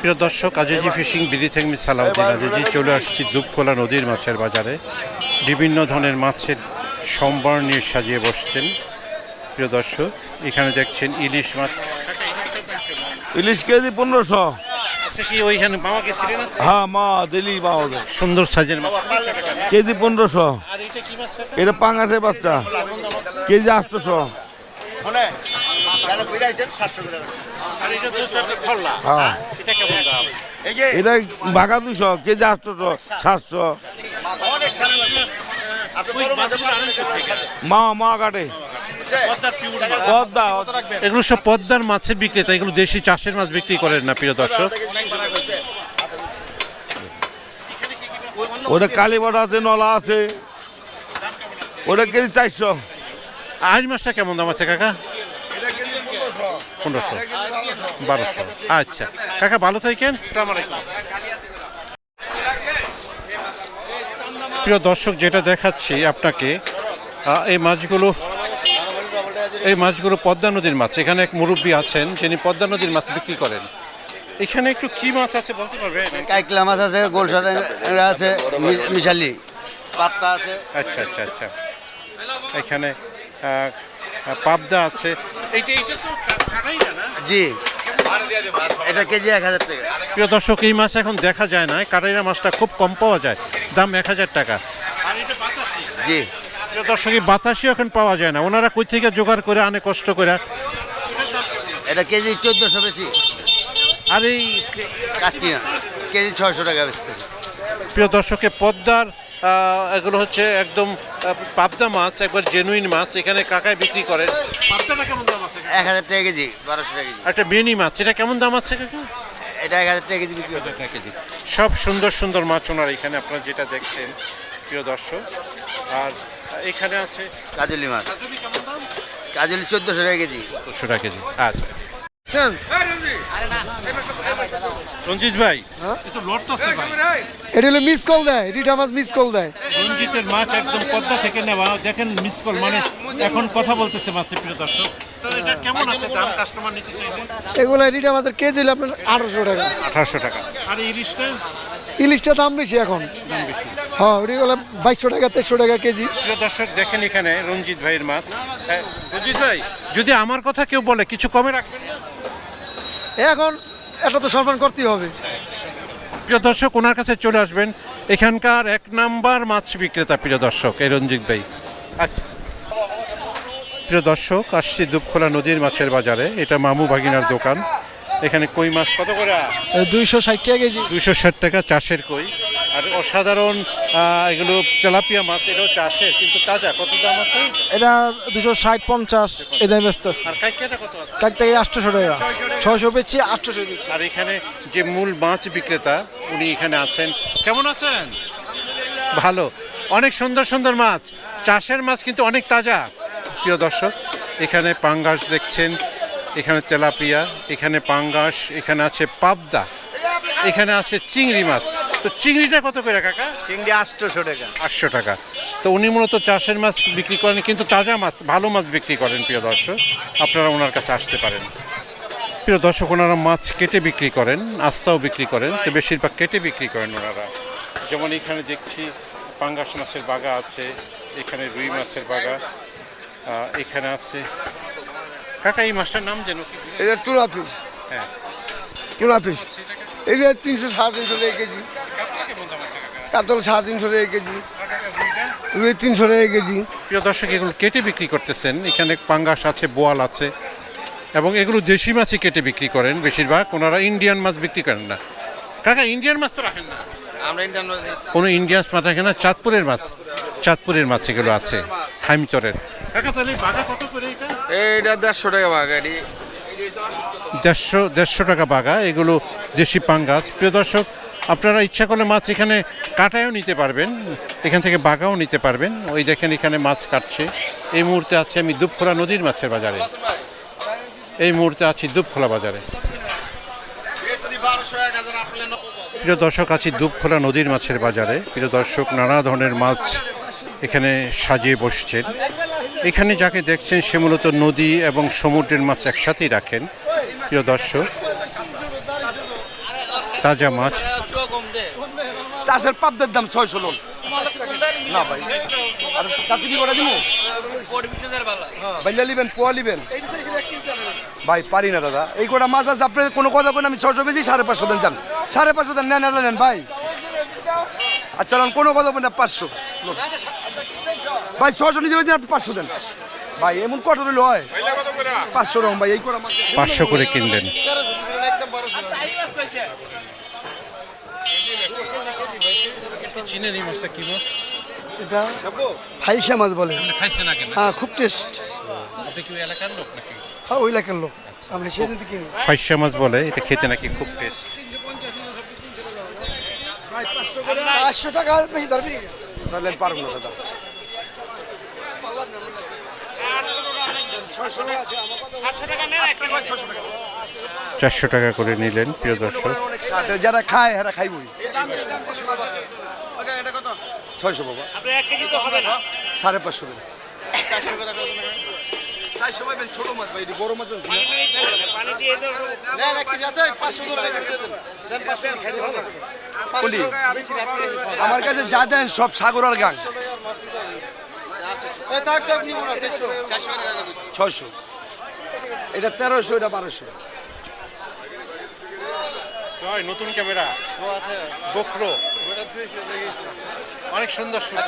প্রিয় দর্শক আজিজি ফিশিং বিড়ি থেকে সালাউদ্দিন আজিজি চলে আসছি দুপখোলা নদীর মাছের বাজারে। বিভিন্ন ধরনের মাছের সম্বর নিয়ে সাজিয়ে বসছেন। প্রিয় দর্শক এখানে দেখছেন ইলিশ মাছ। ইলিশ কেজি পনেরোশো। আচ্ছা কি ওইখানে মামা গেছিলেন হ্যাঁ মা দিলি পাওয়া যায় সুন্দর সাইজের মাছ। কেজি পনেরোশো। এটা কি মাছ কাকা? এটা পাঙাশের বাচ্চা। কেজি আটশোশো। আর এটা হ্যাঁ। এটা কেমন দাম? এটা বাঘা দুশো কেজি আটশোশো সাতশো? মা মা কাটে। পদ্মার পদ্মা। এগুলো সব পদ্মার মাছের বিক্রেতা এগুলো দেশি চাষের মাছ বিক্রি করেন না প্রিয় দর্শক। ওটা কালীবাড়া আছে নলা আছে। ওটা কেজি চারশো। আজ মাছটা কেমন দাম আছে কাকা? পনেরোশো। বারোশো আচ্ছা। কাকা ভালো থাকেন। প্রিয় দর্শক যেটা দেখাচ্ছি আপনাকে এই মাছগুলো এই মাছগুলো পদ্মা নদীর মাছ। এখানে এক মুরব্বী আছেন যিনি পদ্মা নদীর মাছ বিক্রি করেন। এখানে একটু কি মাছ আছে বলতে পারবেন? কাইকলা মাছ আছে গোলসা আছে মিশালি। পাপ্তা আছে। আচ্ছা আচ্ছা আচ্ছা। এখানে পাবদা আছে। এইটা এইটা তো কাটাই না জি। এটা কেজি এক হাজার টাকা। প্রিয় দর্শক এই মাছ এখন দেখা যায় না। কাটাইরা মাছটা খুব কম পাওয়া যায়। দাম এক হাজার টাকা। জি। প্রিয় দর্শক এই বাতাসিও এখন পাওয়া যায় না। ওনারা কই থেকে জোগাড় করে আনে কষ্ট করে? এটা কেজি চোদ্দোশো বেশি। আর এই কেজি ছয়শো টাকা বেচতেছে। প্রিয় দর্শকে পদ্মার এগুলো হচ্ছে একদম পাবদা মাছ একবার জেনুইন মাছ এখানে কাকায় বিক্রি করে। পাবদাটা কেমন দাম আছে এক হাজার টাকা কেজি বারোশো টাকা কেজি। একটা বেনি মাছ এটা কেমন দাম আছে কাকা? এটা এক হাজার টাকা কেজি বিক্রি হবে। টাকা কেজি। সব সুন্দর সুন্দর মাছ ওনার এখানে আপনারা যেটা দেখছেন প্রিয় দর্শক। আর এখানে আছে কাজলি মাছ। কেমন দাম? কাজলি চোদ্দোশো টাকা কেজি। দুশো টাকা কেজি আচ্ছা। রঞ্জিত ভাই। লড়তেছে ভাই। এটা হলো মিস কল দেয় রিটা মাছ মিস কল দেয়। রঞ্জিতের মাছ একদম পদ্মা থেকে নেওয়া। দেখেন মিস কল মানে এখন কথা বলতেছে মাছের প্রিয় দর্শক। তো এটা কেমন আছে দাম কাস্টমার নিতে চাইলে এগুলো রিটা মাছের কেজি হলো আপনার আঠারোশো টাকা। আঠারোশো টাকা। আর ইলিশটা ইলিশটা দাম বেশি এখন। হ্যাঁ বাইশশো টাকা তেইশশো টাকা কেজি। প্রিয় দর্শক দেখেন এখানে রঞ্জিত ভাইয়ের মাছ হ্যাঁ, রঞ্জিত ভাই যদি আমার কথা কেউ বলে কিছু কমে রাখবেন না? এখন এটা তো সম্মান করতেই হবে। প্রিয় দর্শক ওনার কাছে চলে আসবেন এখানকার এক নাম্বার মাছ বিক্রেতা প্রিয় দর্শক এই রঞ্জিত ভাই। আচ্ছা। প্রিয় দর্শক আসছি দুপখোলা নদীর মাছের বাজারে। এটা মামু ভাগিনার দোকান। এখানে কই মাছ? কত করে? দুইশো ষাট টাকা কেজি। দুইশো ষাট টাকা চাষের কই? আর অসাধারণ এগুলো তেলাপিয়া মাছ এটাও চাষের কিন্তু তাজা কত দাম আছে? এটা দুশো ষাট পঞ্চাশ এ দামে ব্যস্ত আর কাইকেটা কত আছে? থেকে আটশোশো টাকা। ছয়শো বেচছি আটশোশো বেচছি আর এখানে যে মূল মাছ বিক্রেতা উনি এখানে আছেন। কেমন আছেন? ভালো। অনেক সুন্দর সুন্দর মাছ। চাষের মাছ কিন্তু অনেক তাজা। প্রিয় দর্শক এখানে পাঙ্গাস দেখছেন এখানে তেলাপিয়া এখানে পাঙ্গাস এখানে আছে পাবদা এখানে আছে চিংড়ি মাছ। তো চিংড়িটা কত করে কাকা? চিংড়ি আটশোশো টাকা। আটশো টাকা। তো উনি মূলত চাষের মাছ বিক্রি করেন কিন্তু তাজা মাছ ভালো মাছ বিক্রি করেন প্রিয় দর্শক। আপনারা ওনার কাছে আসতে পারেন। প্রিয় দর্শক ওনারা মাছ কেটে বিক্রি করেন আস্তাও বিক্রি করেন তো বেশিরভাগ কেটে বিক্রি করেন ওনারা। যেমন এখানে দেখছি পাঙ্গাস মাছের বাগা আছে এখানে রুই মাছের বাগা এখানে আছে। কাকা এই মাছটার নাম যেন কি? এটা টুনা পিস। হ্যাঁ। Tuna piece. এটা তিনশো সাড়ে তিনশো কেজি। কাতল সাড়ে তিনশো টাকা কেজি। রুই তিনশো টাকা কেজি। প্রিয় দর্শক এগুলো কেটে বিক্রি করতেছেন। এখানে পাঙ্গাস আছে বোয়াল আছে এবং এগুলো দেশি মাছই কেটে বিক্রি করেন বেশিরভাগ। ওনারা ইন্ডিয়ান মাছ বিক্রি করেন না। কাকা ইন্ডিয়ান মাছ তো রাখেন না? আমরা ইন্টার কোনো ইন্ডিয়ান মাছ রাখেন না চাঁদপুরের মাছ। চাঁদপুরের মাছ এগুলো আছে হাইমচরের। কাকা তাহলে বাঘা কত করে এটা? এইটা দেড়শো টাকা এটি। দেড়শো দেড়শো টাকা বাঘা এগুলো দেশি পাঙ্গাস। প্রিয় দর্শক আপনারা ইচ্ছা করলে মাছ এখানে কাটায়ও নিতে পারবেন, এখান থেকে বাগাও নিতে পারবেন। ওই দেখেন এখানে মাছ কাটছে। এই মুহূর্তে আছে আমি দুপখোলা নদীর মাছের বাজারে। এই মুহূর্তে আছি দুপখোলা বাজারে। প্রিয় দর্শক, আছি দুপখোলা নদীর মাছের বাজারে। প্রিয় দর্শক, নানা ধরনের মাছ এখানে সাজিয়ে বসছেন এখানে যাকে দেখছেন সে মূলত নদী এবং সমুদ্রের মাছ একসাথেই রাখেন। প্রিয় দর্শক, তাজা মাছ চাষের পাবদের দাম ছয়শো লোন। না ভাই। আর তাঁতিনি করে দিব বাইলা লিবেন, পোয়া লিবেন। ভাই, পারি না দাদা। এই কটা মাছ আছে আপনি কোনো কথা কোনো আমি ছশো বেশি, সাড়ে পাঁচশো দেন যান। সাড়ে পাঁচশো দেন, নেন নেন ভাই। আচ্ছা কোনো কথা বলেন পাঁচশো। ভাই ছশো নিজে বেশি আপনি পাঁচশো দেন। ভাই, এমন কত হইল হয়। পাঁচশো রকম ভাই, এই কটা পাঁচশো করে কিনবেন চিনেন এই মাছটা কি মাছ এটা ফাইসা মাছ বলে খাইছে না কেন হ্যাঁ খুব টেস্ট এটা কি এলাকার লোক নাকি হ্যাঁ ওই এলাকার লোক আমরা সেদিন কিনি ফাইসা মাছ বলে এটা খেতে নাকি খুব টেস্ট পাঁচশো টাকা বেশি ধরবি তাহলে পারব না দাদা চারশো টাকা করে নিলেন প্রিয় দর্শক যারা খায় এরা খাইবই ছয়শো বাবা। সাড়ে পাঁচশো টাকা চারশো পাইবেন ছোট মাছ ভাই বড় মাছ বলি, আমার কাছে যা দেন সব সাগর আর গাং। ছয়শো। এটা তেরোশো এটা বারোশো। নতুন ক্যামেরা। বকরো। অনেক সুন্দর সুন্দর।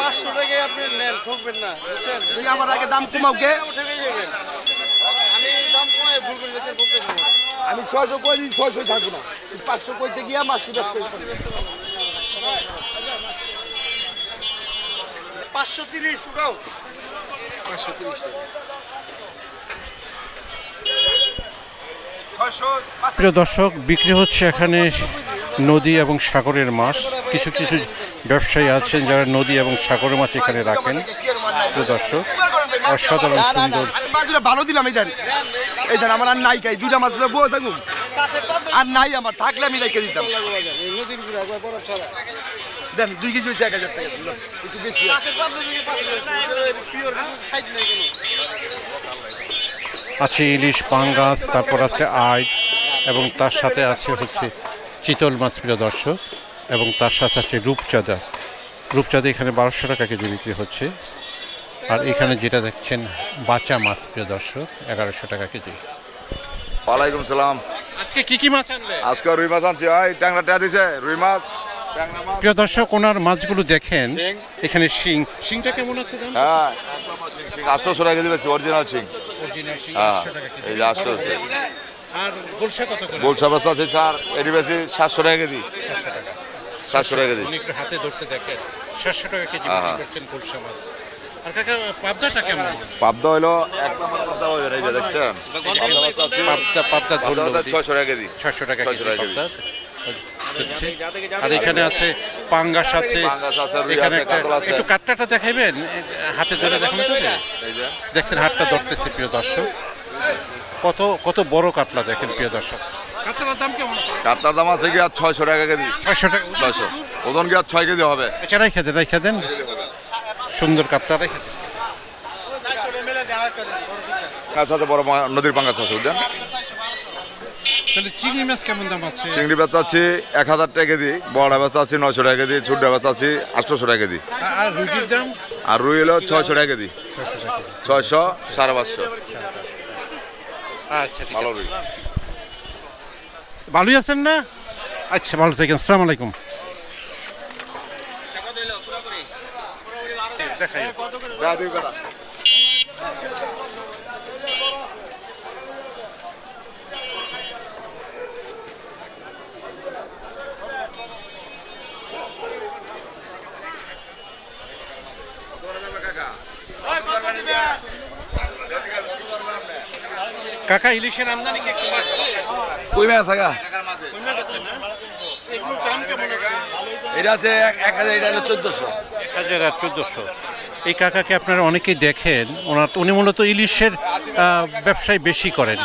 পাঁচশো টাকায় আপনি নেন ঠকবেন না বুঝছেন? আমার আগে দাম কমাও আমি দাম ছয়শো কই দিই ছয়শো থাকব না। পাঁচশো কইতে গিয়া মাছটি ব্যস্ত পাঁচশো তিরিশ উঠাও। ছয়শো প্রিয় দর্শক বিক্রি হচ্ছে এখানে নদী এবং সাগরের মাছ। কিছু কিছু ব্যবসায়ী আছেন যারা নদী এবং সাগরের মাছ এখানে রাখেন। দর্শক অসাধারণ সুন্দর। ভালো দিলাম এই দেন। এই দেন আমার আর নাই খাই দুইটা মাছগুলো বয়ে থাকুন আর নাই আমার থাকলে আমি রেখে দিতাম। দেন দুই কেজি হয়েছে এক হাজার টাকা। একটু বেশি আছে। ইলিশ পাঙ্গাস তারপর আছে আইট এবং তার সাথে আছে হচ্ছে চিতল মাছ প্রিয় দর্শক এবং তার সাথে আছে রূপচাঁদা। রূপচাঁদা এখানে বারোশো টাকা কেজি বিক্রি হচ্ছে। আর এখানে যেটা দেখছেন বাচা মাছ প্রিয় দর্শক এগারোশো টাকা কেজি। ওয়ালাইকুম সালাম। আজকে কি কি মাছ আনলে আজকে রুই মাছ আনছি ওই ট্যাংরা টেয়া দিছে রুই মাছ। প্রিয় দর্শক ওনার মাছগুলো দেখেন এখানে শিং। শিংটা কেমন আছে দাম? হ্যাঁ আটশোশো টাকা কেজি অরিজিনাল সিং অরিজিনাল শিং হ্যাঁ 800 টাকা কেজি। আর গোলসা কত করে? গোলসা বস্তা আছে চার এটি বেশি সাতশো টাকা কেজি। সাতশো টাকা। কেজি। একটু হাতে ধরতে দেখেন সাতশো টাকা কেজি হ্যাঁ, হ্যাঁ। করছেন গোলসা মাছ আর কাকা পাবদাটা কেমন? পাবদা হইল এক নম্বর পাবদা হবে এই দেখছেন? পাবদা পাবদা ধরলো ছয়শো টাকা কেজি। ছশো টাকা কেজি পাবদা। আর এখানে আছে পাঙ্গাস এখানে একটা কাটটাটা দেখাইবেন? হাতে ধরে দেখুন দেখছেন হাতটা ধরতেছে প্রিয় দর্শক। কত কত বড় কাতলা দেখেন প্রিয় দর্শক? কাতলার দাম কেমন? কাতলার দাম আছে কি আর ছয়শো টাকা কেজি। ছয়শো টাকা। ছয়শো। ওজন কি আর ছয় কেজি হবে। আচ্ছা রাইখা দেন রাইখা দেন। সুন্দর কাতলা রেখে দেন। তার সাথে বড় নদীর পাঙ্গাস আছে বুঝলেন? তাহলে চিংড়ি মাছ কেমন দাম আছে? চিংড়ি ব্যস্ত আছে এক হাজার টাকা কেজি বড় ব্যস্ত আছে নয়শো টাকা কেজি ছোট ব্যস্ত আছে আটশোশো টাকা কেজি। আর রুটির দাম? আর রুই হলো ছয়শো টাকা কেজি। ছয়শো সাড়ে পাঁচশো। আচ্ছা ভালো ভালোই আছেন না? আচ্ছা ভালো থাকেন সালাম আলাইকুম। দেখাই। কাকা ইলিশের আমদানি কি একটু বাড়ছে? কই মাছ আগা কমে গেছে না এগুলোর দাম কেমন আছে? এটা আছে এক এক হাজার এটা হলো চোদ্দশো। এক হাজার আর চোদ্দোশো। এই কাকাকে আপনারা অনেকেই দেখেন ওনার উনি মূলত ইলিশের আহ, ব্যবসায় বেশি করেন।